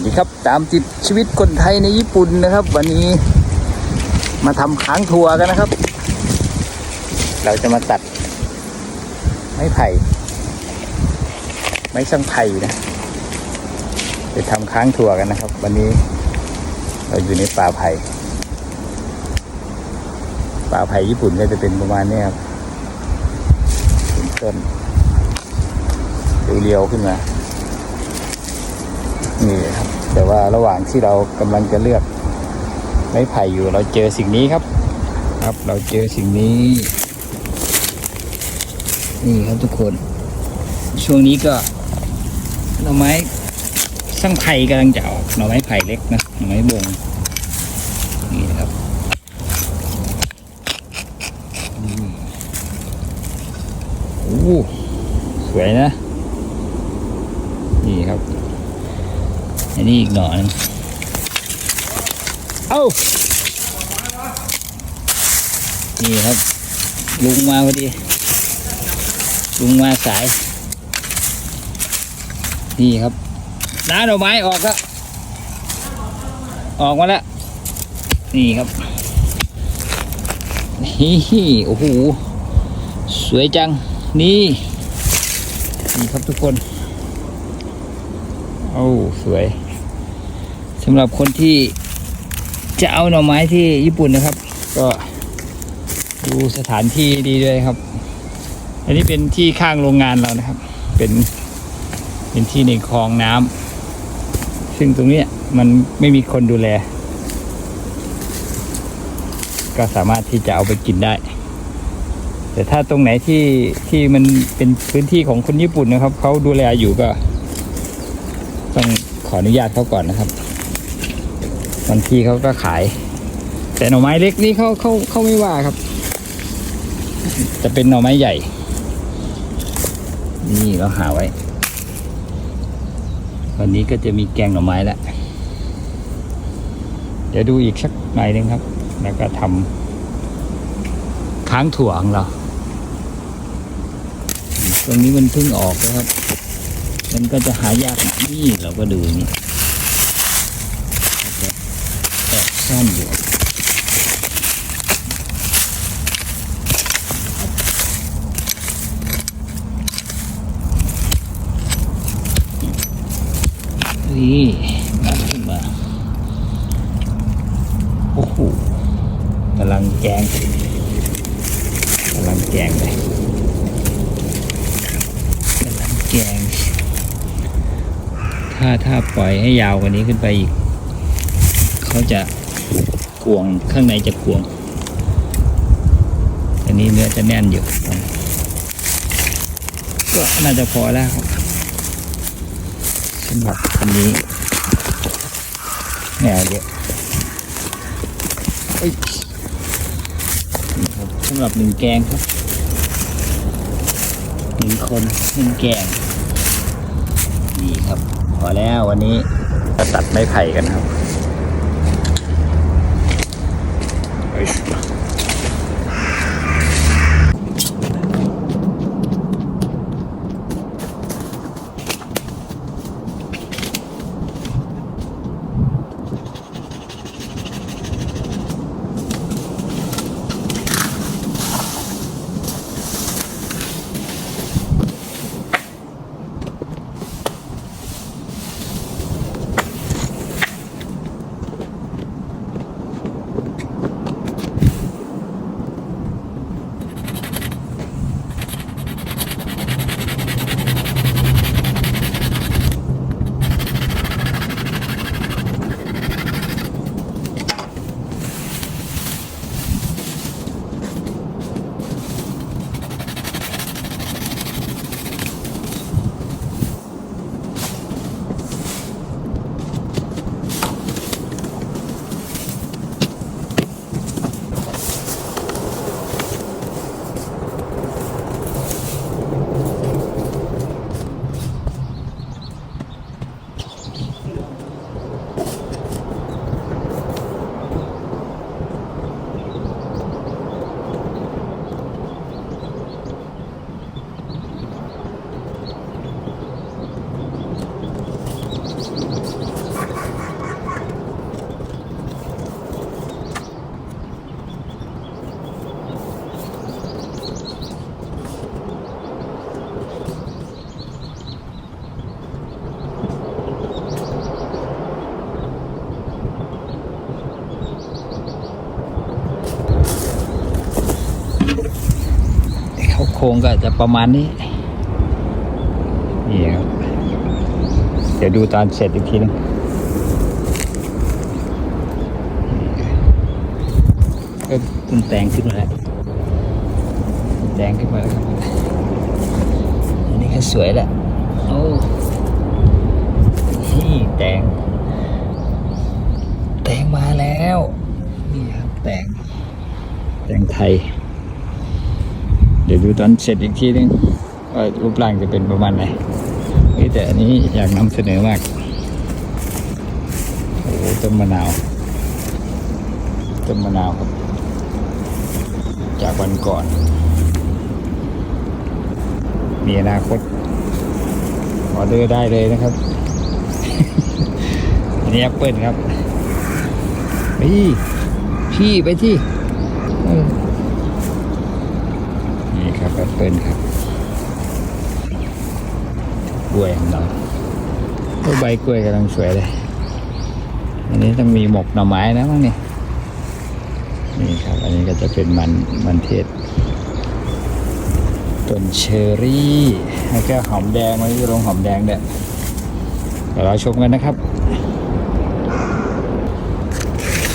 วัสดีครับตามติดชีวิตคนไทยในญี่ปุ่นนะครับ วันนี้มาทำค้างทัวร์กันนะครับ เราจะมาตัด ไม้ไผ่ไม้ช่างไผ่นะจะทำค้างทัวร์กันนะครับ วันนี้เราอยู่ในป่าไผ่ป่าไผ่ญี่ปุ่นก็จะเป็นประมาณนี้ครับเป็นต้นเรียวๆขึ้นมา นี่ครับ แต่ว่าระหว่างที่เรากำลังจะเลือกไม้ไผ่อยู่เราเจอสิ่งนี้ครับ ครับเราเจอสิ่งนี้ นี่ครับทุกคน ช่วงนี้ก็หน่อไม้ช่างไผ่กำลังจะออกหน่อไม้ไผ่เล็กนะหน่อไม้บงนี่นะครับนี่โอ้สวยนะ นี่ครับ อันนี้อีกหน่อหนึงเอ้านี่ครับ ลุงมาพอดี ลุงมาสาย นี่ครับน้าดอกไม้ออกก็ออกมาแล้ว นี่ครับนี่โอ้โห สวยจัง นี่ นี่ครับทุกคน โอ้ สวยสำหรับคนที่จะเอาหน่อไม้ที่ญี่ปุ่นนะครับ ก็ดูสถานที่ดีด้วยครับ อันนี้เป็นที่ข้างโรงงานเรานะครับ เป็นเป็นที่ในคลองน้ำซึ่งตรงนี้มันไม่มีคนดูแล ก็สามารถที่จะเอาไปกินได้ แต่ถ้าตรงไหนที่ที่มันเป็นพื้นที่ของคนญี่ปุ่นนะครับเขาดูแลอยู่ก็ ต้องขออนุญาตเขาก่อนนะครับ บางทีเขาก็ขาย แต่หน่อไม้เล็กนี่เขาเขาเขาไม่ว่าครับ จะเป็นหน่อไม้ใหญ่ นี่เราหาไว้ วันนี้ก็จะมีแกงหน่อไม้แล้วเดี๋ยวดูอีกสักหน่อยหนึงครับ แล้วก็ทำค้างถั่วของเรา ตรงนี้มันเพิ่งออกนะครับ มันก็จะหายากนี่เราก็ดูนี่จะ แอบซ่อนอยู่นี่มาขึ้นมาโอ้โหกำลังแกงกำลังแกงเลยกำลังแกง ถ้าถ้าปล่อยให้ยาวกว่านี้ขึ้นไปอีก เขาจะ วงข้างในจะกวง อันนี้เนื้อจะแน่นอยู่ก็น่าจะพอแล้วครับสำหรับอันนี้แหนวเยอะเอ้ยสำหรับหนึ่งแกงครับหนึ่งคนหนึ่งแกงนี่ครับ พอแล้ววันนี้จะตัดไม้ไผ่กันครับ เงก็จะประมาณนี้ นี่ครับ เดี๋ยวดูตอนเสร็จอีกทีนึงก็ต้นแตงขึ้นมาแล้วแดงขึ้นมาแล้วครับอันนี้ก็สวยแล้วโอ้นี่แตงแตงมาแล้ว นี่ครับแตงแตงไทย ยวดูตอนเสร็จอีกทีนึงว่ารูปร่างจะเป็นประมาณไหนแต่อันนี้อยากนำเสนอมาก โอ้ต้นมะนาว ต้นมะนาวครับ จากวันก่อน มีอนาคต ออเดอร์ได้เลยนะครับ อันนี้แอปเปิลครับ พี่ พี่ไปที่เออนี่ครับแอ ปเปิลครับกล้วยของเราโอ้ใบกล้วยกำลังสวยเลย อันนี้ต้องมีหมกหน่อไม้นะมั้งนี่นี่ครับ อันนี้ก็จะเป็นมันมันเทศต้นเชอรี่แล้วก็หอมแดงมันจะลงหอมแดงเนี่ยเดี๋ยวเราชมกันนะครับ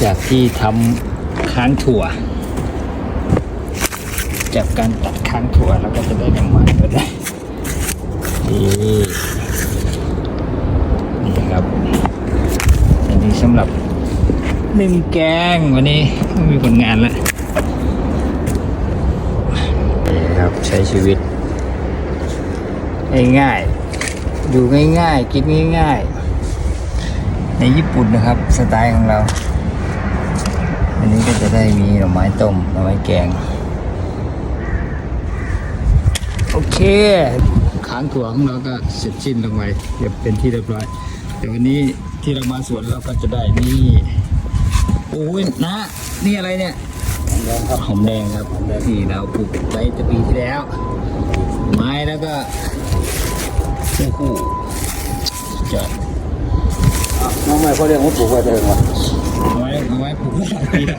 จากที่ทำค้างถั่ว จากการตัดค้างถั่วแล้วก็จะได้น้ำมันก็ได้นี่นี่ครับอันนี้สำหรับหนึ่งแกงวันนี้ไม่มีผลงานแล้วนี่ครับใช้ชีวิต ง่ายๆดูง่ายๆ กินง่ายๆ ในญี่ปุ่นนะครับ สไตล์ของเรา อันนี้ก็จะได้มีหน่อไม้ต้มหน่อไม้แกง โอเคค้างถั่วของเราก็เสร็จสิ้นลงไปเรียบเป็นที่เรียบร้อยแต่วันนี้ที่เรามาสวนเราก็จะได้นี่โอ้ยนะนี่อะไรเนี่ยหอมแดงครับหอมแดงที่เราปลูกไว้แต่ปีที่แล้ว ไม้แล้วก็โอ้โหสุดยอดน้องไม่เขาเรียกว่าปลูกไว้เองวะเอาไว้เอาไว้ปลูกไว้ปีแล้ว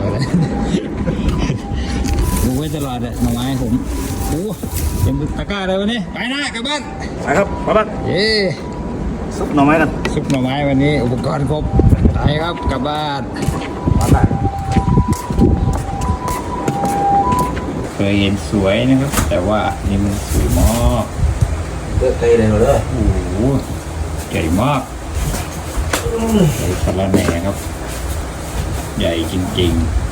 ปลูก ตลอดเลยหน่อไม้ผมโอ้เต็มตะกร้าเลยวันนี้ไปนะกลับบ้านไปครับมาบ้านเย้ซุปหน่อไม้กันซุปหน่อไม้วันนี้อุปกรณ์ครบไปครับกลับบ้านมาบ้านเคยเห็นสวยนะครับ แต่ว่านี่มันสวยมากเลือกไกลเลยหมดเลยโอ้โหใหญ่มากใหญ่สะระแหน่ครับ ใหญ่จริงๆ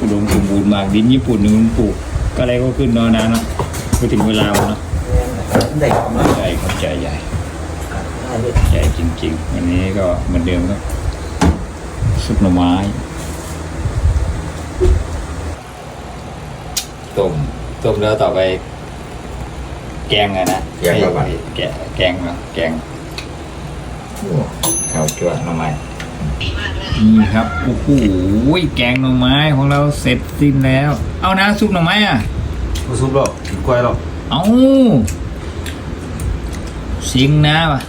อุดมสมบูรณ์มากดินญี่ปุ่นนี่มันปลูกก็อะไรก็ขึ้นเนอนนะเนาะไปถึงเวลาแล้วเนาะเด็กมาใหญ่ครับใหญ่ใหญ่ได้เลยใหญ่จริงๆวันนี้ก็เหมือนเดิมครับซุปหน่อไม้ต้มต้มแล้วต่อไป แกงอะนะแกงแกะแกงเนาะแกงข้าวจั่วหน่อไม้ นี่ครับโอ้โหแกงหน่อไม้ของเราเสร็จสิ้นแล้ว เอานะซุปหน่อไม้อะมาซุปหรอกกล้วยหรอกเอาสิงนะวะ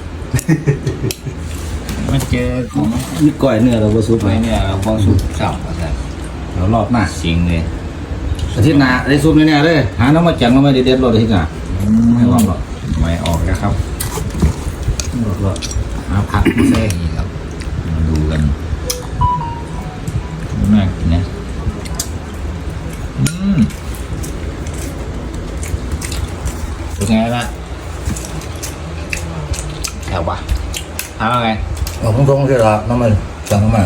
มาเจอของนี่กล้วยเนื้อเราก็ซุปไปเนี่ยเราพอสุกสับอะไรเรารอบหน้าสิงเลยอาทิตย์หน้าได้ซุปแน่ๆเลยหาน้ำมาจังน้ำมาเด็ดๆรถอาทิตย์หน้าไม่หวังหรอกไม่ออกแล้วครับรถรถหาผักมาใส่นี่ครับมาดู กันน่ากินนะอืมเป็นไงล่ะแถวปะถามว่าไงผมตรงๆใช่หรอน้ำมันจังน้ำมา